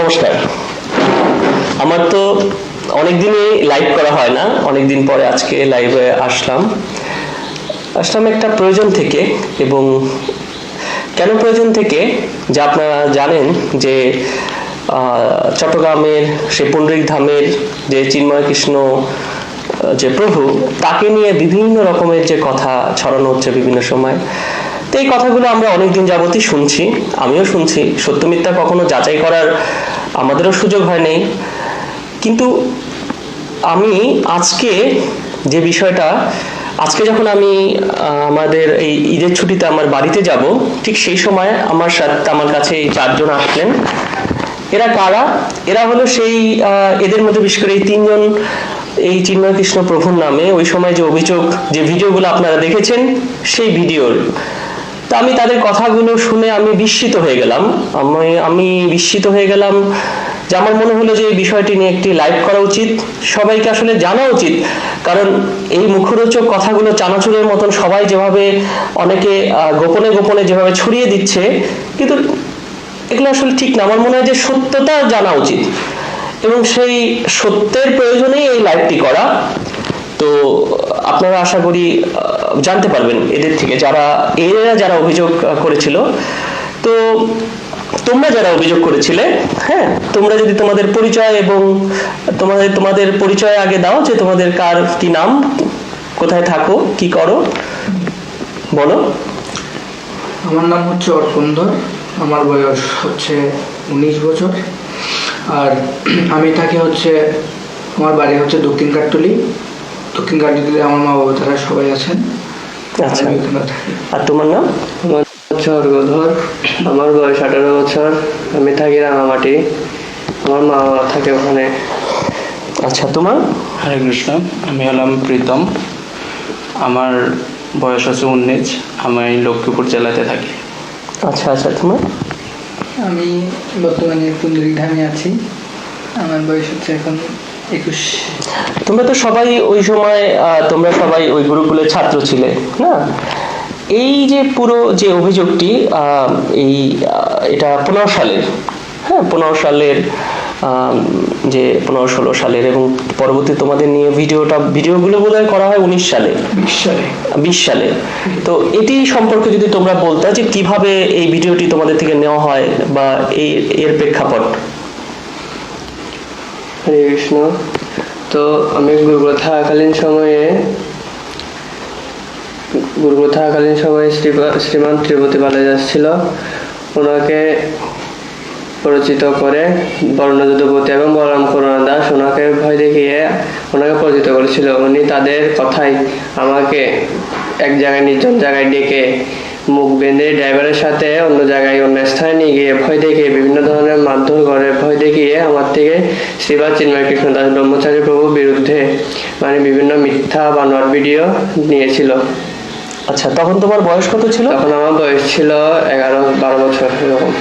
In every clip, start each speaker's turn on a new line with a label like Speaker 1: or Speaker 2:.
Speaker 1: নমস্কার। আমার তো অনেকদিনই লাইভ করা হয় না, অনেকদিন পরে আজকে লাইভে আসলাম। আসলাম একটা প্রয়োজন থেকে এবং কেন প্রয়োজন থেকে? যে আপনারা জানেন যে চট্টগ্রামের সে পুণ্ডরিক ধামের যে চিন্ময় কৃষ্ণ যে প্রভু, তাকে নিয়ে বিভিন্ন রকমের যে কথা ছড়ানো হচ্ছে বিভিন্ন সময়। তো এই কথাগুলো আমরা অনেকদিন যাবতই শুনছি, আমিও শুনছি। সত্য মিথ্যা কখনো যাচাই করার আমাদেরও সুযোগ হয় নাই। কিন্তু আমি আজকে যে বিষয়টা, আজকে যখন আমি আমাদের এই ঈদের ছুটিতে আমার বাড়িতে যাব, ঠিক সেই সময় আমার সাথে আমার কাছে এই চারজন আসলেন। এরা কারা? এরা হলো সেই এদের মধ্যে বিশেষ করে এই তিনজন, এই চিন্ময় কৃষ্ণ প্রভুর নামে। ওই সময় যে অভিযোগ, যে ভিডিওগুলো আপনারা দেখেছেন, সেই ভিডিওর। তা আমি তাদের কথাগুলো শুনে আমি বিস্মিত হয়ে গেলাম। আমি আমি বিস্মিত হয়ে গেলাম যে আমার মনে হলো যে এই বিষয়টি নিয়ে একটি লাইভ করা উচিত। সবাইকে আসলে জানা উচিত। কারণ এই মুখরোচক কথাগুলো চানাচুরের মতন সবাই যেভাবে অনেকে গোপনে গোপনে যেভাবে ছড়িয়ে দিচ্ছে, কিন্তু এগুলো আসলে ঠিক না। আমার মনে হয় যে সত্যতা জানা উচিত। এবং সেই সত্যের প্রয়োজনেই এই লাইভটি করা। তো আপনারা আশা করি জানতে পারবেন এদের থেকে, যারা, এরা যারা অভিযোগ করেছিল। তো তোমরা যারা অভিযোগ করেছিলে হ্যাঁ তোমরা যদি তোমাদের পরিচয় এবং তোমাদের তোমাদের পরিচয় আগে দাও যে তোমাদের কার কি নাম, কোথায় থাকো, কি করো, বলো।
Speaker 2: আমার নাম হচ্ছে অর্পণ ধর আমার বয়স হচ্ছে উনিশ বছর। আর আমি থাকি হচ্ছে, আমার বাড়ি হচ্ছে দক্ষিণ কাটতলি দক্ষিণ কাটতলি আমার মা বাবা তারা সবাই আছেন।
Speaker 1: আচ্ছা। আর তোমার নাম?
Speaker 3: আমার হচ্ছে অর্ঘধর আমার বয়স আঠারো বছর। আমি থাকি রাঙামাটি। আমার মা বাবা থাকে ওখানে।
Speaker 1: আচ্ছা তোমার?
Speaker 4: হরে কৃষ্ণ আমি হলাম প্রীতম। আমার বয়স হচ্ছে উনিশ। আমি লক্ষ্মীপুর জেলাতে থাকি।
Speaker 1: আচ্ছা আচ্ছা তোমার?
Speaker 5: আমি বর্তমানে পুন্দরিক ধামে আছি। আমার বয়স হচ্ছে এখন একুশ।
Speaker 1: তোমরা তো সবাই ওই সময় তোমরা সবাই ওই গুরুকুলের ছাত্র ছিলে না? এই যে পুরো যে অভিযোগটি এই এটা পনেরো সালের হ্যাঁ পনেরো সালের যে পনেরো ষোলো সালের এবং পরবর্তী তোমাদের নিয়ে ভিডিওটা ভিডিওগুলো বোধ হয় করা হয় উনিশ সালে।
Speaker 2: বিশ সালে।
Speaker 1: বিশ সালে। তো এটি সম্পর্কে যদি তোমরা বলতে যে কীভাবে এই ভিডিওটি তোমাদের থেকে নেওয়া হয় বা এই এর প্রেক্ষাপট?
Speaker 3: হরে কৃষ্ণ। তো আমি গুরুকুলে থাকাকালীন সময়ে গুরুকুলে থাকাকালীন সময়ে শ্রীমান ত্রিপতি বালাজ আসছিল। ওনাকে পরিচিত করে বর্ণযুদ্ধপতি এবং বলরাম করুণা দাস ওনাকে ভয় দেখিয়ে ওনাকে পরিচিত করেছিল। উনি তাদের কথাই আমাকে এক জায়গায় নির্জন জায়গায় ডেকে মুখ বেঁধে ড্রাইভারের সাথে অন্য জায়গায় অন্য স্থানে নিয়ে গিয়ে ভয় দেখিয়ে বিভিন্ন ধরনের মারধর করে ভয় দেখিয়ে আমার থেকে শ্রীবাদ চিন্ময় কৃষ্ণ দাস ব্রহ্মচারী প্রভুর বিরুদ্ধে মানে বিভিন্ন মিথ্যা বানোয়ার ভিডিও নিয়েছিল।
Speaker 1: আচ্ছা তখন তোমার বয়স কত ছিল?
Speaker 3: তখন আমার বয়স ছিল এগারো বারো বছর এরকম।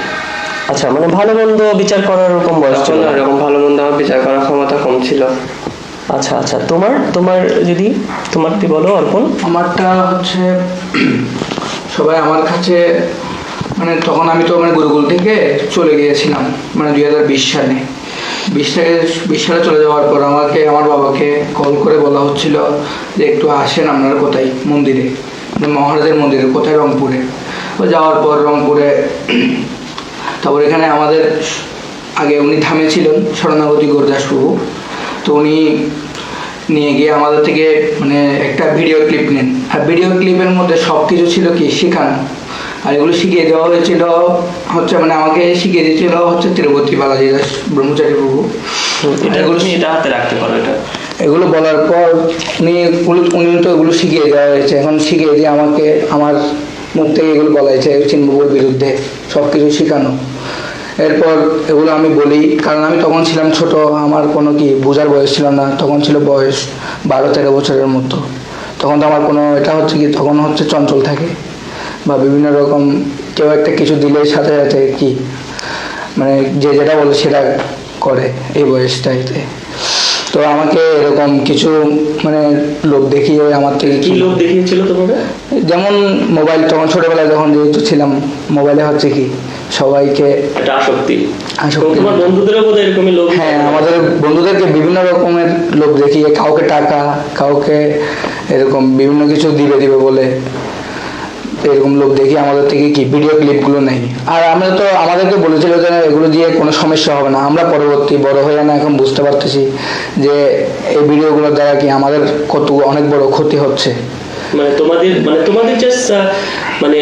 Speaker 1: আচ্ছা মানে ভালো মন্দ বিচার করার এরকম বয়স ছিল? না।
Speaker 3: এরকম ভালো মন্দ আমার বিচার করার ক্ষমতা কম ছিল।
Speaker 1: আচ্ছা আচ্ছা তোমার তোমার যদি তোমারটি বলো অর্পণ।
Speaker 2: আমারটা হচ্ছে সবাই আমার কাছে মানে তখন আমি তো মানে গুরুকুল থেকে চলে গিয়েছিলাম মানে দুই হাজার বিশ সালে। বিশ থেকে বিশ সালে চলে যাওয়ার পর আমাকে, আমার বাবাকে কল করে বলা হচ্ছিল যে একটু আসেন আপনার কোথায়, মন্দিরে মানে মহারাজের মন্দিরে, কোথায় রংপুরে? যাওয়ার পর রংপুরে, তারপর এখানে আমাদের আগে উনি থামেছিলেন, শরণাগতি গুরদাস প্রভু তো উনি নিয়ে গিয়ে আমাদের থেকে মানে একটা ভিডিও ক্লিপ নেন। আর ভিডিও ক্লিপের মধ্যে সব কিছু ছিল কি? শেখানো। আর এগুলো শিখিয়ে দেওয়া হয়েছিল হচ্ছে মানে আমাকে শিখিয়ে দিয়েছিল হচ্ছে তিরুপতি বালাজি দাস ব্রহ্মচারী প্রভু। এগুলো
Speaker 1: এটা হাতে রাখতে পারো এটা।
Speaker 2: এগুলো বলার পর উনি উনি তো এগুলো শিখিয়ে দেওয়া হয়েছে। এখন শিখিয়ে দিয়ে আমাকে আমার মুখ থেকে এগুলো বলা হয়েছে চিনবাবুর বিরুদ্ধে সব কিছু শেখানো। এরপর এগুলো আমি বলি কারণ আমি তখন ছিলাম ছোট আমার কোনো কি বোঝার বয়স ছিল না তখন ছিল বয়স বারো তেরো বছরের মতো। তখন তো আমার কোনো এটা হচ্ছে কি তখন হচ্ছে চঞ্চল থাকে বা বিভিন্ন রকম কেউ একটা কিছু দিলে সাথে সাথে কি মানে যে যেটা বলে সেটা করে এই বয়সটাইতে। তো আমাকে এরকম কিছু মানে লোক দেখিয়ে আমার থেকে
Speaker 1: কি লোক দেখিয়েছিল তোমাকে?
Speaker 2: যেমন মোবাইল তখন ছোটবেলায় যখন যেহেতু ছিলাম মোবাইলে হচ্ছে কি সবাইকে
Speaker 1: আসক্তি। তোমার এরকমই লোক?
Speaker 2: হ্যাঁ আমাদের বন্ধুদেরকে বিভিন্ন রকমের লোক দেখিয়ে কাউকে টাকা কাউকে এরকম বিভিন্ন কিছু দিবে দিবে বলে এরকম লোক দেখি। আমাদের থেকে কি ভিডিও ক্লিপগুলো নেই। আর আমরা তো আমাদেরকে বলেছিল যে এগুলো দিয়ে কোনো সমস্যা হবে না। আমরা পরবর্তী বড় হয়ে না এখন বুঝতে পারতেছি যে এই ভিডিওগুলোর দ্বারা কি আমাদের কত অনেক বড় ক্ষতি হচ্ছে।
Speaker 1: মানে তোমাদের মানে তোমাদের জাস্ট মানে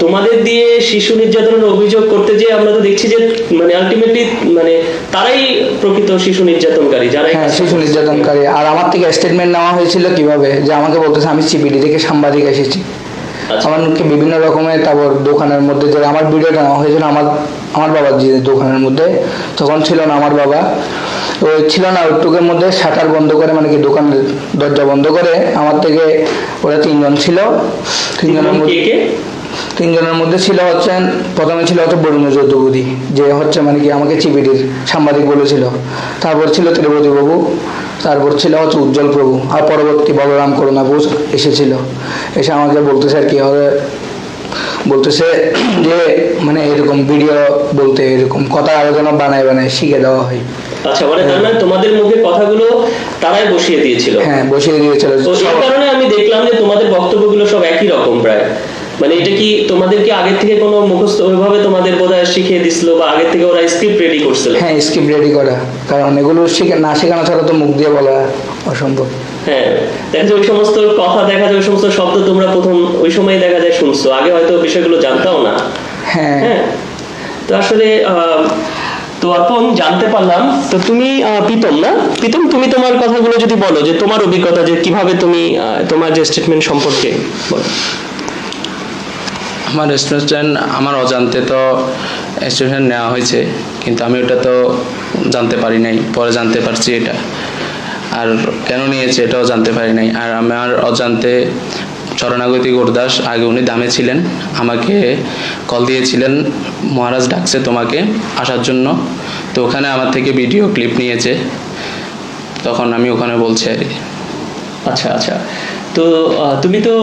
Speaker 1: তোমাদের দিয়ে শিশু নির্যাতনের অভিযোগ করতে যে আমরা তো দেখছি যে মানে আলটিমেটলি মানে তারাই প্রকৃত শিশু নির্যাতনকারী যারা
Speaker 2: হ্যাঁ শিশু নির্যাতনকারী। আর আমার থেকে স্টেটমেন্ট নেওয়া হয়েছিল কীভাবে? যে আমাকে বলতেছে আমি সিপিডি থেকে সাংবাদিক এসেছি।
Speaker 1: আচ্ছা।
Speaker 2: আমাকে বিভিন্ন রকমের তারপর দোকানের মধ্যে যে আমার ভিডিওটা নেওয়া হয়েছিল আমার আমার বাবার যে দোকানের মধ্যে। তখন ছিল না আমার বাবা। ছিল না ওইটুকের মধ্যে শাটার বন্ধ করে মানে কি দোকানের দরজা বন্ধ করে আমার থেকে ওরা তিনজন ছিল। তিনজনের মধ্যে তিনজনের মধ্যে ছিল হচ্ছেন প্রথমে ছিল হচ্ছে বরুণ চৌধুরী যে হচ্ছে মানে কি আমাকে চিবিটির সাংবাদিক বলেছিল। তারপর ছিল ত্রিপতি বাবু তারপর ছিল হচ্ছে উজ্জ্বল প্রভু আর পরবর্তী বলরাম করুণা বোস এসেছিল। এসে আমাকে বলতেছে আর কি হবে? বলতেছে যে মানে এরকম ভিডিও বলতে এরকম কথা আলোচনা বানায় বানায় শিখে দেওয়া হয়।
Speaker 1: আচ্ছা মানে তার মানে তোমাদের মুখে কথাগুলো তারাই বসিয়ে দিয়েছিল।
Speaker 2: হ্যাঁ বসিয়ে দিয়েছিল।
Speaker 1: তো এই কারণে আমি দেখলাম যে তোমাদের বক্তব্যগুলো সব একই রকম প্রায়। মানে এটা কি তোমাদের কি আগের থেকে কোনো মুখস্থ ওইভাবে তোমাদের বোধহয় শিখিয়ে দিছিল বা আগের থেকে ওরা স্ক্রিপ্ট রেডি করছিল?
Speaker 2: হ্যাঁ স্ক্রিপ্ট রেডি করা। কারণ এগুলো শিখে না শেখানো ছাড়া তো মুখ দিয়ে বলা অসম্ভব।
Speaker 1: হ্যাঁ দেখা যায় ওই সমস্ত কথা দেখা যায় ওই সমস্ত শব্দ তোমরা প্রথম ওই সময় দেখা যায় শুনছো। আগে হয়তো বিষয়গুলো জানতাও না।
Speaker 2: হ্যাঁ।
Speaker 1: হ্যাঁ। তো আসলে আহ, তো এখন জানতে পারলাম। তো তুমি প্রীতম না? প্রীতম তুমি তোমার কথাগুলো যদি বলো যে তোমার অভিজ্ঞতা যে কীভাবে তুমি তোমার যে স্টেটমেন্ট সম্পর্কে বলো।
Speaker 4: আমার স্টুডেন্ট আমার অজান্তে তো স্টুডেন্ট নেওয়া হয়েছে কিন্তু আমি ওটা তো জানতে পারি নাই পরে জানতে পারছি এটা। আর কেন নিয়েছে এটাও জানতে পারি নাই। আর আমার অজান্তে চরণাগতি গুরদাস আগে উনি দামে ছিলেন আমাকে কল দিয়েছিলেন মহারাজ ডাকছে তোমাকে আসার জন্য। তো ওখানে আমার থেকে ভিডিও ক্লিপ নিয়েছে। তখন আমি ওখানে বলছি আর
Speaker 1: আচ্ছা আচ্ছা। তো তুমি তো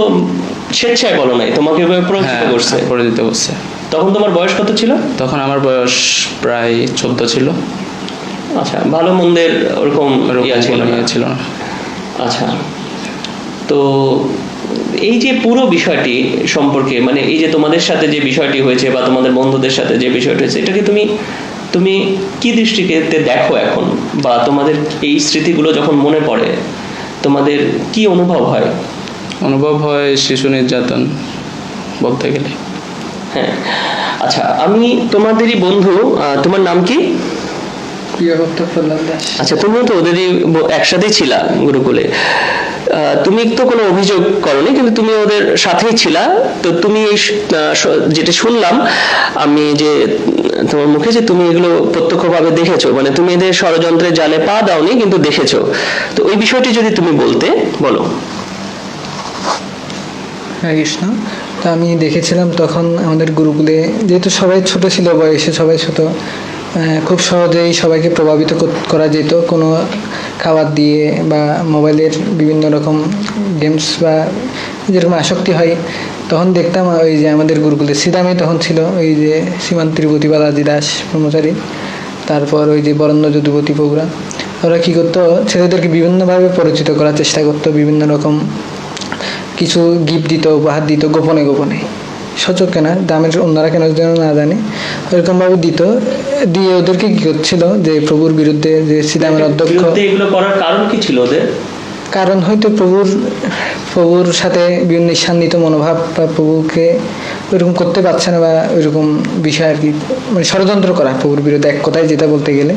Speaker 1: স্বেচ্ছায় বলো নাই তোমাকে প্ররোচিত
Speaker 4: হ্যাঁ
Speaker 1: করছে?
Speaker 4: করে দিতে বলছে
Speaker 1: তখন তোমার বয়স কত ছিল?
Speaker 4: তখন আমার বয়স প্রায় চোদ্দ ছিল।
Speaker 1: আচ্ছা ভালো মন্দের ওরকম ছিল না। আচ্ছা। তো এই যে পুরো বিষয়টি সম্পর্কে মানে এই যে তোমাদের সাথে যে বিষয়টি হয়েছে বা তোমাদের বন্ধুদের সাথে যে বিষয়টি হয়েছে এটাকে তুমি তুমি কি দৃষ্টিতে দেখো এখন? বা তোমাদের এই স্মৃতিগুলো যখন মনে পড়ে তোমাদের কি অনুভব হয়?
Speaker 4: অনুভব হয় শিশু নির্যাতন বলতে গেলে।
Speaker 1: হ্যাঁ। আচ্ছা আমি তোমাদেরই বন্ধু তোমার নাম কি
Speaker 5: প্রিয় ভক্ত প্রহ্লাদ দাস
Speaker 1: আচ্ছা তুমিও তো ওদেরই একসাথেই ছিলা গুরুকুলে। তুমি তো কোনো অভিযোগ করনি কিন্তু তুমি ওদের সাথেই ছিলা। তো তুমি এই যেটা শুনলাম আমি যে তোমার মুখে যে তুমি এগুলো প্রত্যক্ষভাবে দেখেছ মানে তুমি এদের ষড়যন্ত্রের জালে পা দাওনি কিন্তু দেখেছ। তো ওই বিষয়টি যদি তুমি বলতে বলো।
Speaker 5: হরে কৃষ্ণ। তো আমি দেখেছিলাম তখন আমাদের গুরুকুলে যেহেতু সবাই ছোট ছিল বয়সে সবাই ছোট খুব সহজেই সবাইকে প্রভাবিত করা যেত। কোনো খাবার দিয়ে বা মোবাইলের বিভিন্ন রকম গেমস বা যেরকম আসক্তি হয়, তখন দেখতাম ওই যে আমাদের গুরুকুলে সিদামে তখন ছিল ওই যে সীমান্ত ত্রিপতি বালাজি দাস ব্রহ্মচারী, তারপর ওই যে বরেণ্য যদুপতি প্রোগ্রাম ওরা কী করতো, ছেলেদেরকে বিভিন্নভাবে পরিচিত করার চেষ্টা করতো, বিভিন্ন রকম কিছু গিফট দিত, উপহার দিত গোপনে গোপনে। সচক কেনা দামের অন্যরা কেন যেন না জানে ওইরকমভাবে দিত। দিয়ে ওদেরকে কি করছিল যে প্রভুর বিরুদ্ধে যে সিদামের অধ্যক্ষ
Speaker 1: এগুলো করার কারণ কি ছিল ওদের?
Speaker 5: কারণ হয়তো প্রভুর প্রভুর সাথে বিভিন্ন ঈর্ষান্বিত মনোভাব বা প্রভুকে ওইরকম করতে পারছে না বা ওইরকম বিষয় আর কি মানে ষড়যন্ত্র করা প্রভুর বিরুদ্ধে এক কথায় যেটা বলতে গেলে।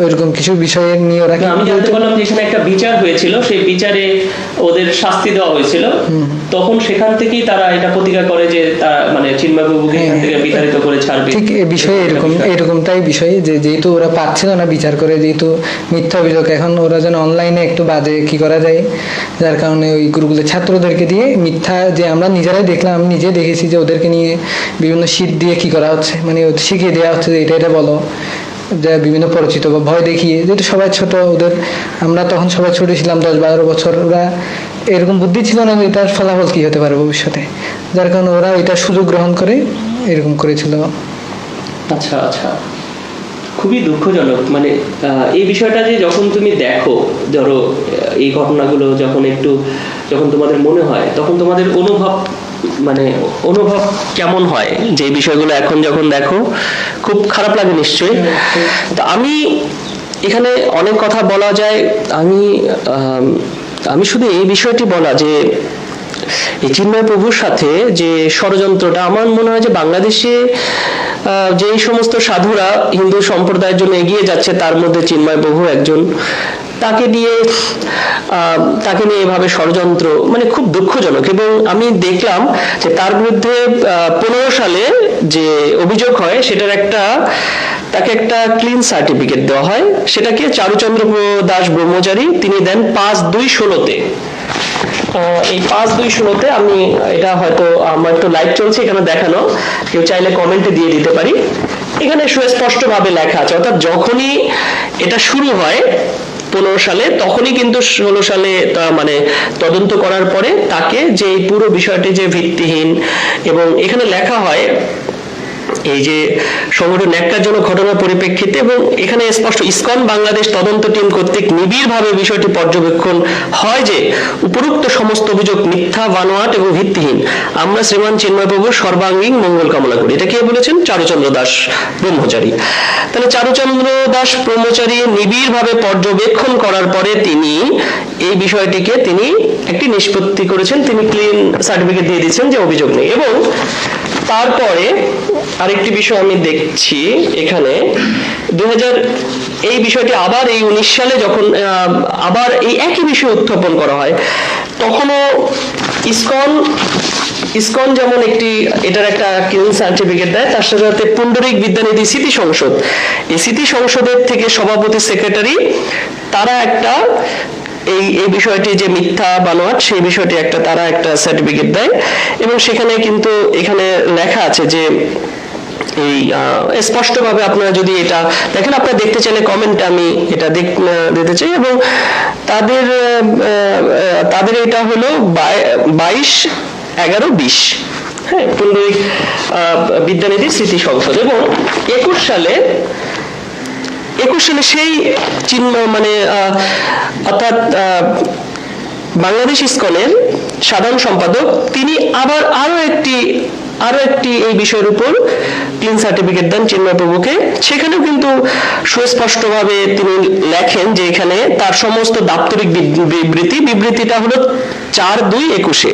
Speaker 5: ওইরকম কিছু বিষয় নিয়ে ওরা
Speaker 1: আমি জানতে পারলাম যে একটা বিচার হয়েছিল সেই বিচারে ওদের শাস্তি দেওয়া হয়েছিল। তখন সেখান থেকেই তারা এটা প্রতিজ্ঞা করে যে তারা মানে চিন্ময়বাবুকে এখান
Speaker 5: হ্যাঁ,
Speaker 1: থেকে বিতাড়িত করে ছাড়বে
Speaker 5: ঠিক এ বিষয়ে এরকম
Speaker 1: বিষয়।
Speaker 5: এরকমটাই বিষয় যে যেহেতু ওরা পাচ্ছিল না বিচার করে যেহেতু মিথ্যা অভিযোগ এখন ওরা যেন অনলাইনে একটু বাজে কি করা যায় যার কারণে ওই গ্রুপগুলোর ছাত্রদেরকে দিয়ে মিথ্যা যে আমরা নিজেরাই দেখলাম আমি নিজে দেখেছি যে ওদেরকে নিয়ে বিভিন্ন শীত দিয়ে কি করা হচ্ছে মানে শিখিয়ে দেওয়া হচ্ছে যে এটা এটা বলো যা বিভিন্ন পরিচিত বা ভয় দেখিয়ে যেহেতু সবাই ছোট ওদের আমরা তখন সবাই ছোট ছিলাম দশ বারো বছর ওরা এরকম বুদ্ধি ছিল না এটার ফলাফল কি হতে পারে ভবিষ্যতে? যার কারণে ওরা এটা সুযোগ গ্রহণ করে এরকম করেছিল।
Speaker 1: আচ্ছা আচ্ছা। খুবই দুঃখজনক। মানে এই বিষয়টা যে যখন তুমি দেখো ধরো এই ঘটনাগুলো যখন একটু যখন তোমাদের মনে হয় তখন তোমাদের অনুভব মানে অনুভব কেমন হয়? যে বিষয়গুলো এখন যখন দেখো খুব খারাপ লাগে নিশ্চয়ই। তো আমি এখানে অনেক কথা বলা যায়। আমি আম, শুধু এই বিষয়টি বলা যে এই চিন্ময় প্রভুর সাথে যে ষড়যন্ত্রটা আমার মনে হয় যে বাংলাদেশে যে সমস্ত সাধুরা হিন্দু সম্প্রদায়ের জন্য এগিয়ে যাচ্ছে তার মধ্যে চিন্ময় প্রভু একজন। তাকে আহ, তাকে নিয়ে এভাবে ষড়যন্ত্র মানে খুব দুঃখজনক। এবং আমি দেখলাম যে তার বিরুদ্ধে পনেরো সালে যে অভিযোগ হয় সেটার একটা তাকে একটা ক্লিন সার্টিফিকেট দেওয়া হয়। সেটাকে চারুচন্দ্র দাস ব্রহ্মচারী তিনি দেন পাঁচ দুই ষোলোতে। এই পাঁচ দুই ষোলোতে আমি এটা হয়তো আমার একটু লাইভ চলছে এখানে দেখানো। কেউ চাইলে কমেন্টে দিয়ে দিতে পারি। এখানে সুস্পষ্ট ভাবে লেখা আছে অর্থাৎ যখনই এটা শুরু হয় পনেরো সালে, তখনই কিন্তু ষোলো সালে তা মানে তদন্ত করার পরে তাকে যে এই পুরো বিষয়টি যে ভিত্তিহীন এবং এখানে লেখা হয় এই যে সংগঠন ন্যাক্কারজনক ঘটনার পরিপ্রেক্ষিতে এবং এখানে স্পষ্ট ইসকন বাংলাদেশ তদন্ত টিম কর্তৃক নিবিড়ভাবে বিষয়টি পর্যবেক্ষণ হয় যে উপরোক্ত সমস্ত অভিযোগ মিথ্যা, বানোয়াট এবং ভিত্তিহীন। আমরা শ্রীমান চিন্ময়বাবুর সর্বাঙ্গীন মঙ্গল কামনা করি। এটা কে বলেছেন? চারুচন্দ্র দাস ব্রহ্মচারী। তাহলে চারুচন্দ্র দাস ব্রহ্মচারী নিবিড়ভাবে পর্যবেক্ষণ করার পরে তিনি এই বিষয়টিকে তিনি একটি নিষ্পত্তি করেছেন। তিনি ক্লিন সার্টিফিকেট দিয়ে দিচ্ছেন যে অভিযোগ নেই। এবং তারপরে আরেকটি বিষয় আমি দেখছি এখানে। দুই হাজার এই বিষয়টি আবার এই উনিশ সালে যখন আবার এই একই বিষয় উত্থাপন করা হয়, তখনও ইসকন ইসকন যেমন একটি, এটার একটা ক্লিন সার্টিফিকেট দেয়, তার সাথে সাথে পুণ্ডরিক বিদ্যানিধি স্মৃতি সংসদ। এই স্মৃতি সংসদের থেকে সভাপতি সেক্রেটারি, তারা একটা এই এই বিষয়টি যে মিথ্যা বানোয়াট, সেই বিষয়টি একটা, তারা একটা সার্টিফিকেট দেয়। এবং সেখানে কিন্তু এখানে লেখা আছে যে এই স্পষ্টভাবে আপনারা যদি এটা দেখেন, আপনারা দেখতে চাইলে কমেন্টে আমি এটা দিতে চাই। এবং তাদের তাদের এটা হলো বাইশ, এগারো, বিশ। হ্যাঁ পুণ্ডরিক বিদ্যানিধি স্মৃতি সংসদ। এবং একুশ সালে একুশ সালে সেই চিহ্ন মানে অর্থাৎ বাংলাদেশ ইসকনের সাধারণ সম্পাদক, তিনি আবার আরও একটি আরও একটি এই বিষয়ের উপর ক্লিন সার্টিফিকেট দেন চিন্ময় প্রভুকে। সেখানেও কিন্তু সুস্পষ্টভাবে তিনি লেখেন যে এখানে তার সমস্ত দাপ্তরিক বিবৃতি, বিবৃতিটা হলো চার দুই একুশে।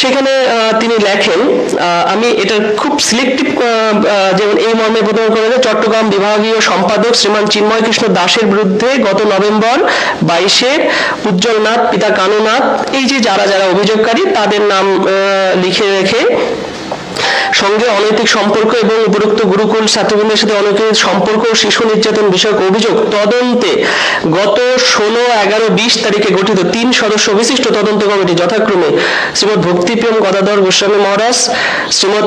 Speaker 1: সেখানে তিনি লেখেন আমি এটা খুব সিলেক্টিভ যেমন এই মর্মে প্রদান করে যায় চট্টগ্রাম বিভাগীয় সম্পাদক শ্রীমান চিন্ময় কৃষ্ণ দাসের বিরুদ্ধে গত নভেম্বর বাইশে উজ্জ্বল নাথ পিতা কানুনাথ, এই যে যারা যারা অভিযোগকারী, তাদের নাম লিখে রেখে সঙ্গে অনৈতিক সম্পর্ক এবং উপরোক্ত গুরুকুল ছাত্রবৃন্দের সাথে অনৈতিক সম্পর্ক ও শিশু নির্যাতন বিষয়ক অভিযোগ তদন্তে গত ষোলো এগারো বিশ তারিখে গঠিত তিন সদস্য বিশিষ্ট তদন্ত কমিটি যথাক্রমে শ্রীমৎ ভক্তিপ্রেম গদাধর গোস্বামী মহারাজ, শ্রীমৎ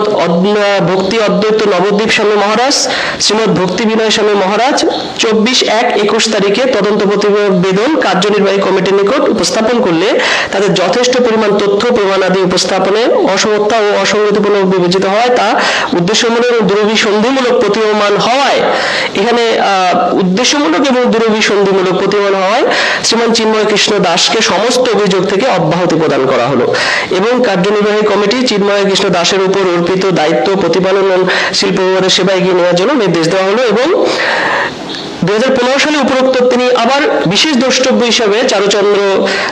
Speaker 1: ভক্তি অদ্বৈত নবদ্বীপ স্বামী মহারাজ, শ্রীমৎ ভক্তি বিনয় স্বামী মহারাজ চব্বিশ এক একুশ তারিখে তদন্ত প্রতিবেদন কার্যনির্বাহী কমিটির নিকট উপস্থাপন করলে তাদের যথেষ্ট পরিমাণ তথ্য প্রমাণাদি উপস্থাপনে অসমতা ও অসঙ্গতিপূর্ণ বিবেচিত হয়, তা উদ্দেশ্যমূলক এবং দুরভিসন্ধিমূলক প্রতীয়মান হওয়ায়। এখানে উদ্দেশ্যমূলক এবং দুরভিসন্ধিমূলক প্রতীয়মান হওয়ায় শ্রীমান চিন্ময় কৃষ্ণ দাসকে সমস্ত অভিযোগ থেকে অব্যাহতি প্রদান করা হলো এবং কার্যনির্বাহী কমিটি চিন্ময় কৃষ্ণ দাসের উপর অর্পিত দায়িত্ব, প্রতিপালন শিল্প সেবা এগিয়ে নেওয়ার জন্য নির্দেশ দেওয়া হলো এবং দুই হাজার পনেরো সালে উপরোক্ত তিনি আবার বিশেষ দ্রষ্টব্য হিসাবে চারুচন্দ্র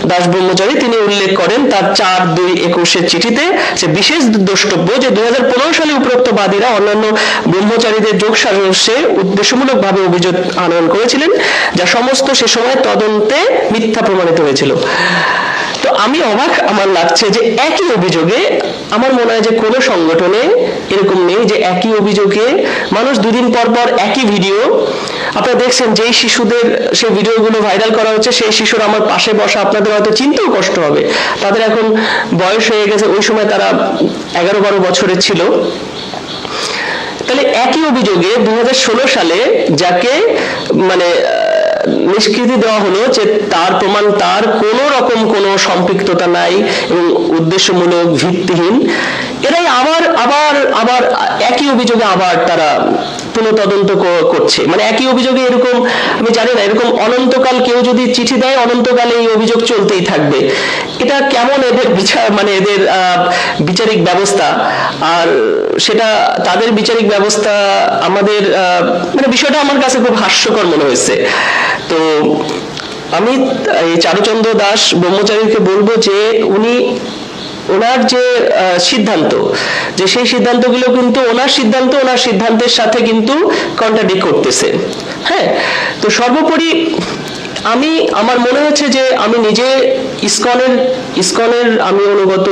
Speaker 1: দাস ব্রহ্মচারী তিনি উল্লেখ করেন তার চার দুই একুশের চিঠিতে যে বিশেষ দ্রষ্টব্য যে দুই সালে উপরোক্ত বাদীরা অন্যান্য ব্রহ্মচারীদের যোগ অভিযোগ আনয়ন করেছিলেন, যা সমস্ত সে সময় তদন্তে মিথ্যা প্রমাণিত হয়েছিল। তো আমি অবাক, আমার লাগছে যে একই অভিযোগে আমার মনে হয় যে কোনো সংগঠনে এরকম নেই যে একই অভিযোগে মানুষ দুদিন পর পর একই ভিডিও, আপনারা দেখছেন, যেই শিশুদের সেই ভিডিওগুলো ভাইরাল করা হচ্ছে, সেই শিশুর আমার পাশে বসা আপনাদের হয়তো চিনতেও কষ্ট হবে। তাদের এখন বয়স হয়ে গেছে, ওই সময় তারা এগারো বারো বছরের ছিল। তাহলে একই অভিযোগে দুই সালে যাকে মানে নিষ্কৃতি দেওয়া হলো যে তার প্রমাণ, তার কোনো রকম কোনো সম্পৃক্ততা নাই এবং উদ্দেশ্যমূলক ভিত্তিহীন, এরাই আবার আবার আবার একই অভিযোগে আবার তারা পুনঃতদন্ত করছে। মানে একই অভিযোগে এরকম, আমি জানি না, এরকম অনন্তকাল কেউ যদি চিঠি দেয়, অনন্তকালে এই অভিযোগ চলতেই থাকবে। এটা কেমন এদের বিচার মানে এদের বিচারিক ব্যবস্থা? আর সেটা তাদের বিচারিক ব্যবস্থা আমাদের মানে বিষয়টা আমার কাছে খুব হাস্যকর মনে হয়েছে। তো আমি চারুচন্দ্র দাস ব্রহ্মচারীকে বলব যে উনি ওনার যে সিদ্ধান্ত, যে সেই সিদ্ধান্তগুলো কিন্তু ওনার সিদ্ধান্ত, ওনার সিদ্ধান্তের সাথে কিন্তু কন্ট্রাডিক্ট করতেছে। হ্যাঁ? তো সর্বোপরি আমি, আমার মনে হচ্ছে যে আমি নিজে ইসকনের ইসকনের আমি অনুগত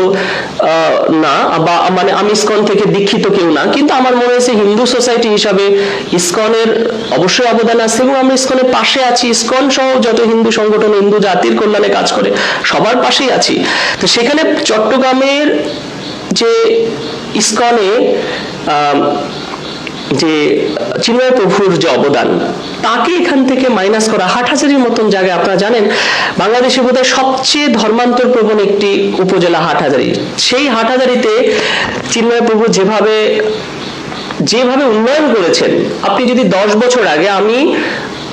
Speaker 1: না, বা মানে আমি ইসকন থেকে দীক্ষিত কেউ না, কিন্তু আমার মনে হয়েছে হিন্দু সোসাইটি হিসাবে ইসকনের অবশ্যই অবদান আছে এবং আমরা ইসকনের পাশে আছি। ইসকন সহ যত হিন্দু সংগঠন, হিন্দু জাতির কল্যাণে কাজ করে, সবার পাশেই আছি। তো সেখানে চট্টগ্রামের যে ইসকনে যে চিন্ময় প্রভুর যে অবদান, তাকে এখান থেকে মাইনাস করা হাটহাজারির মতন জায়গায় আপনারা জানেন বাংলাদেশে বোধহয় সবচেয়ে ধর্মান্তর প্রবণ একটি উপজেলা হাটহাজারি। সেই হাটহাজারিতে চিন্ময় প্রভু যেভাবে যেভাবে উন্নয়ন করেছেন, আপনি যদি দশ বছর আগে আমি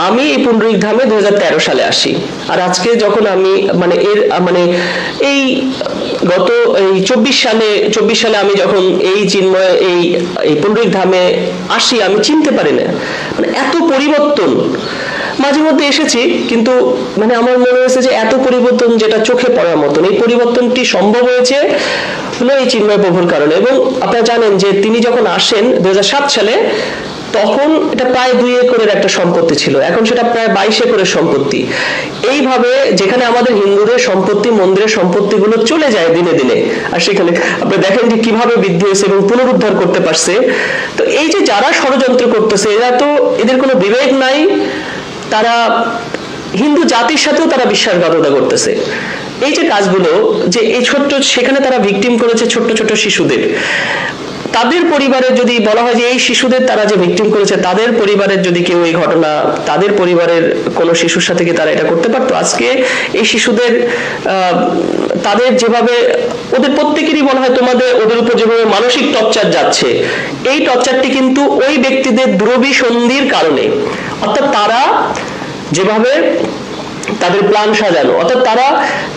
Speaker 1: আমি এই পুণ্ডরিক ধামে দুই হাজার তেরো সালে আসি। আর আজকে যখন আমি মানে এর মানে এই গত এই চব্বিশ সালে চব্বিশ সালে আমি যখন এই চিন্ময়, এই এই পুণ্ডরিক ধামে আসি, আমি চিনতে পারি না। মানে এত পরিবর্তন। মাঝে মধ্যে এসেছি, কিন্তু মানে আমার মনে হয়েছে যে এত পরিবর্তন যেটা চোখে পড়ার মতন। এই পরিবর্তনটি সম্ভব হয়েছে হলো এই চিন্ময় প্রভুর কারণে। এবং আপনারা জানেন যে তিনি যখন আসেন দু হাজার সাত সালে তখন এটা প্রায় দুই একরের একটা সম্পত্তি ছিল। এখন সেটা প্রায় বাইশ একরের সম্পত্তি। এইভাবে যেখানে আমাদের হিন্দুদের সম্পত্তি, মন্দিরের সম্পত্তিগুলো চলে যায় দিনে দিনে, আর সেখানে আপনি দেখেন যে কীভাবে বৃদ্ধি হয়েছে এবং পুনরুদ্ধার করতে পারছে। তো এই যে যারা ষড়যন্ত্র করতেছে, এরা তো এদের কোনো বিবেক নাই, তারা হিন্দু জাতির সাথেও তারা বিশ্বাসঘাতকতা করতেছে। এই যে কাজগুলো, যে এই ছোট্ট, সেখানে তারা ভিকটিম করেছে ছোট্ট ছোট্ট শিশুদের। তাদের পরিবারের যদি বলা হয় যে এই শিশুদের তারা যে ভিকটিম করেছে, তাদের পরিবারের যদি কেউ এই ঘটনা, তাদের পরিবারের কোনো শিশুর সাথে কি তারা এটা করতে পারতো? আজকে এই শিশুদের তাদের যেভাবে, ওদের প্রত্যেকেরই বলা হয় তোমাদের, ওদের উপর যেভাবে মানসিক টর্চার যাচ্ছে, এই টর্চারটি কিন্তু ওই ব্যক্তিদের দ্রবী সন্ধির কারণে। অর্থাৎ তারা যেভাবে তাদের প্ল্যান সাজানো অর্থাৎ তারা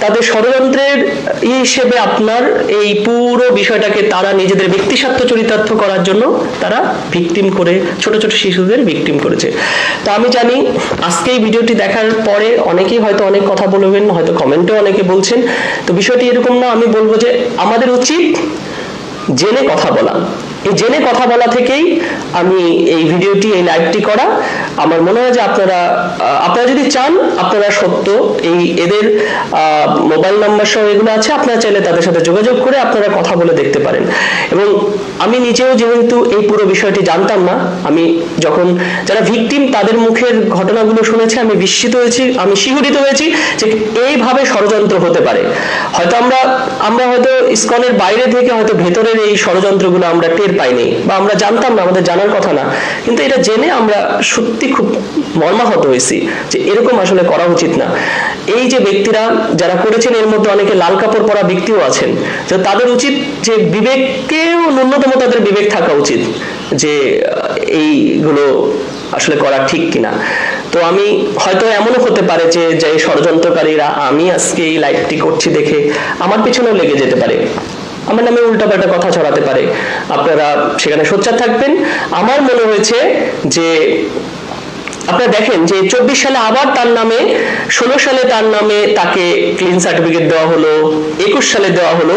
Speaker 1: তাদের ষড়যন্ত্রের হিসেবে আপনার এই পুরো বিষয়টাকে তারা নিজেদের ব্যক্তি স্বার্থ চরিতার্থ করার জন্য তারা ভিকটিম করে, ছোট ছোট শিশুদের ভিকটিম করেছে। তো আমি জানি আজকে এই ভিডিওটি দেখার পরে অনেকেই হয়তো অনেক কথা বলবেন, হয়তো কমেন্টেও অনেকে বলছেন। তো বিষয়টি এরকম না, আমি বলব যে আমাদের উচিত জেনে কথা বলা। এই জেনে কথা বলা থেকেই আমি এই ভিডিওটি, এই লাইভটি করা। আমার মনে হয় যে আপনারা আপনারা যদি চান, আপনারা সত্য এই এদের মোবাইল নাম্বার সহ এগুলো আছে, আপনারা চাইলে তাদের সাথে যোগাযোগ করে আপনারা কথা বলে দেখতে পারেন। এবং আমি নিজেও যেহেতু এই পুরো বিষয়টি জানতাম না, আমি যখন যারা ভিকটিম তাদের মুখের ঘটনাগুলো শুনেছি, আমি বিস্মিত হয়েছি, আমি শিহরিত হয়েছি যে এইভাবে ষড়যন্ত্র হতে পারে। হয়তো আমরা আমরা হয়তো ইসকনের বাইরে থেকে হয়তো ভেতরের এই ষড়যন্ত্রগুলো আমরা টের পাইনি বা আমরা জানতাম না, আমাদের জানার কথা না। কিন্তু এটা জেনে আমরা সত্যি খুব মর্মাহত হয়েছি যে এরকম আসলে করা উচিত না। এই যে ব্যক্তিরা যারা করেছেন, এর মধ্যে অনেকে লাল কাপড় পরা ব্যক্তিও আছেন। তাদের উচিত যে বিবেককেও ন্যূনতম তাদের বিবেক থাকা উচিত যে এইগুলো আসলে করা ঠিক কিনা। তো আমি হয়তো এমনও হতে পারে যে যে ষড়যন্ত্রকারীরা, আমি আজকে এই লাইভটি করছি দেখে আমার পিছনেও লেগে যেতে পারে। আমার নামে উল্টাপাল্টা কথা ছড়াতে পারে। আপনারা সেখানে সোচ্চার থাকবেন। আমার মনে হয়েছে যে আপনারা দেখেন যে চব্বিশ সালে আবার তার নামে, ষোলো সালে তার নামে তাকে ক্লিন সার্টিফিকেট দেওয়া হলো, একুশ সালে দেওয়া হলো,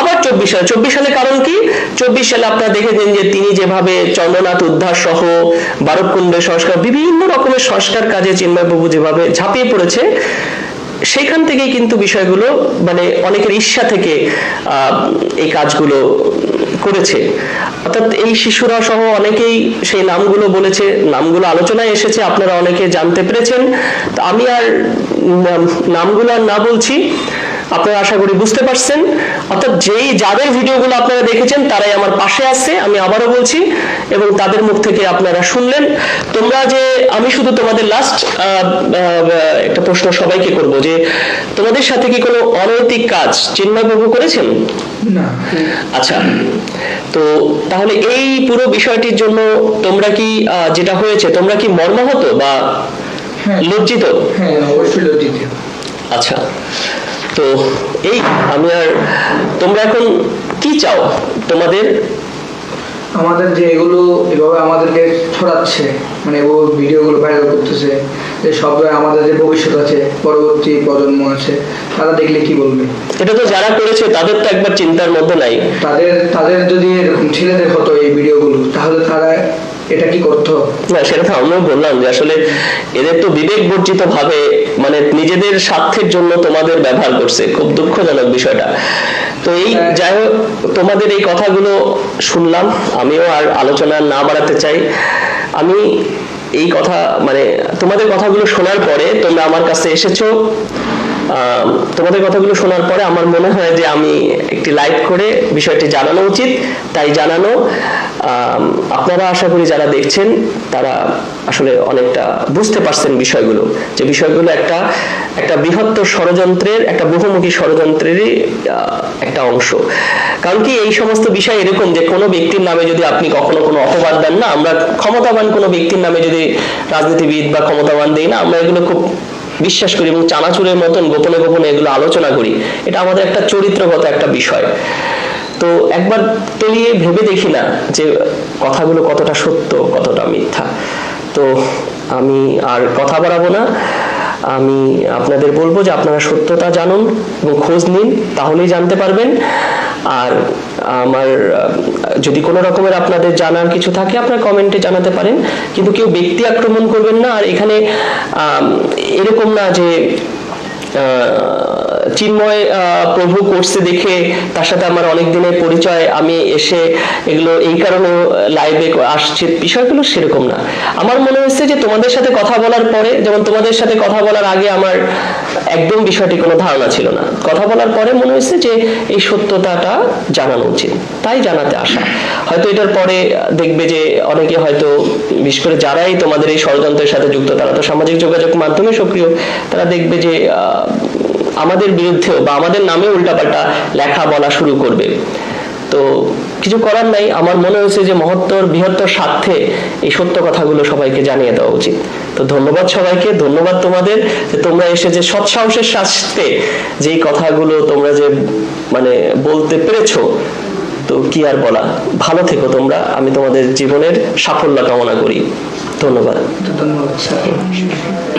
Speaker 1: আবার চব্বিশ সালে। চব্বিশ সালে কারণ কি? চব্বিশ সালে আপনারা দেখেছেন যে তিনি যেভাবে চন্দ্রনাথ উদ্ধার সহ বারবকুণ্ডের সংস্কার, বিভিন্ন রকমের সংস্কার কাজে চিন্ময়বাবু যেভাবে ঝাঁপিয়ে পড়েছে, সেখান থেকেই কিন্তু বিষয়গুলো মানে অনেকের ঈর্ষা থেকে এই কাজগুলো করেছে। অর্থাৎ এই শিশুরা সহ অনেকেই সেই নামগুলো বলেছে, নামগুলো আলোচনায় এসেছে, আপনারা অনেকে জানতে পেরেছেন। তো আমি আর নামগুলো আর না বলছি। আপনারা আশা করি বুঝতে পারছেন। অর্থাৎ যেই যাদের ভিডিওগুলো আপনারা দেখেছেন তারাই আমার পাশে আছে আমি আবারও বলছি এবং তাদের মুখ থেকে আপনারা শুনলেন। তোমরা যে আমি শুধু তোমাদের লাস্ট একটা প্রশ্ন সবাইকে করব যে তোমাদের সাথে কি কোনো অনৈতিক কাজ চিন্ময় প্রভু করেছেন?
Speaker 2: না।
Speaker 1: আচ্ছা তো তাহলে এই পুরো বিষয়টির জন্য তোমরা কি আহ, যেটা হয়েছে তোমরা কি মর্মাহত বা
Speaker 2: হ্যাঁ।
Speaker 1: লজ্জিত?
Speaker 2: হ্যাঁ অবশ্যই লজ্জিত।
Speaker 1: আচ্ছা তো এই আমি আর তোমরা এখন কি চাও তোমাদের?
Speaker 2: আমাদের যে এগুলো এভাবে আমাদেরকে ছড়াচ্ছে মানে ও ভিডিওগুলো ভাইরাল করতেছে যে সব আমাদের যে ভবিষ্যৎ আছে পরবর্তী প্রজন্ম আছে তারা দেখলে কি বলবে?
Speaker 1: এটা তো যারা করেছে তাদের তো একবার চিন্তার মধ্যে নাই।
Speaker 2: তাদের তাদের যদি এরকম ছেলেদের হতো এই ভিডিওগুলো তাহলে তারা এটা কি করতো?
Speaker 1: না সেটা তো আমিও বললাম যে আসলে এদের তো বিবেক বর্জিত ভাবে মানে নিজেদের স্বার্থের জন্য তোমাদের ব্যবহার করছে। খুব দুঃখজনক বিষয়টা। তো এই যাই হোক তোমাদের এই কথাগুলো শুনলাম আমিও আর আলোচনা না বাড়াতে চাই। আমি এই কথা মানে তোমাদের কথাগুলো শোনার পরে তোমরা আমার কাছে এসেছ। তোমাদের কথাগুলো শোনার পরে আমার মনে হয় যে আমি একটি লাইভ করে বিষয়টি জানানো উচিত। তাই জানানো আপনারা আশা করি যারা দেখছেন, তারা আসলে অনেকটা বুঝতে পারছেন বিষয়গুলো। যে বিষয়গুলো একটা একটা বৃহত্তর ষড়যন্ত্রের, একটা বহুমুখী ষড়যন্ত্রেরই একটা অংশ। কারণ কি এই সমস্ত বিষয় এরকম যে কোনো ব্যক্তির নামে যদি আপনি কখনো কোনো অপবাদ দেন না, আমরা ক্ষমতাবান কোনো ব্যক্তির নামে যদি রাজনীতিবিদ বা ক্ষমতাবান দিই না, আমরা এগুলো খুব বিশ্বাস করি এবং চানাচুরের মতন গোপনে গোপনে এগুলো আলোচনা করি। এটা আমাদের একটা চরিত্রগত একটা বিষয়। তো একবার তলিয়ে ভেবে দেখি না যে কথাগুলো কতটা সত্য, কতটা মিথ্যা। তো আমি আর কথা বাড়াবো না। আমি আপনাদের বলব যে আপনারা সত্যতা জানুন এবং খোঁজ নিন, তাহলেই জানতে পারবেন। আর আমার যদি কোনো রকমের আপনাদের জানার কিছু থাকে, আপনারা কমেন্টে জানাতে পারেন। কিন্তু কেউ ব্যক্তি আক্রমণ করবেন না। আর এখানে এরকম না যে চিন্ময় প্রভু করছে দেখে তার সাথে আমার অনেক দিনের পরিচয়। আমি এসে এগুলো এই কারণে লাইভে আসছে। বিষয়গুলো সেরকম না। আমার মনে হচ্ছে যে তোমাদের সাথে কথা বলার পরে, যেমন তোমাদের সাথে কথা বলার আগে আমার একদম বিষয়টি কোনো ধারণা ছিল না। কথা বলার পরে মনে হচ্ছে যে এই সত্যতাটা জানানো উচিত। তাই জানাতে আসা। হয়তো এটার পরে দেখবে যে অনেকে হয়তো, বিশেষ করে যারাই তোমাদের এই ষড়যন্ত্রের সাথে যুক্ত, তারা তো সামাজিক যোগাযোগ মাধ্যমে সক্রিয়, তারা দেখবে যে আমাদের বিরুদ্ধেও বা আমাদের নামে উল্টাপাল্টা লেখা বলা শুরু করবে। তো কিছু করার নাই। আমার মনে হয়েছে যে মহত্তর, বৃহত্তর স্বার্থে এই সত্য কথাগুলো সবাইকে জানিয়ে দেওয়া উচিত। তো ধন্যবাদ সবাইকে। ধন্যবাদ তোমাদের যে তোমরা এসে যে সৎসাহসের সাথে যেই কথাগুলো তোমরা যে মানে বলতে পেরেছ, তো কি আর বলা। ভালো থেকো তোমরা। আমি তোমাদের জীবনের সাফল্য কামনা করি। ধন্যবাদ।
Speaker 2: ধন্যবাদ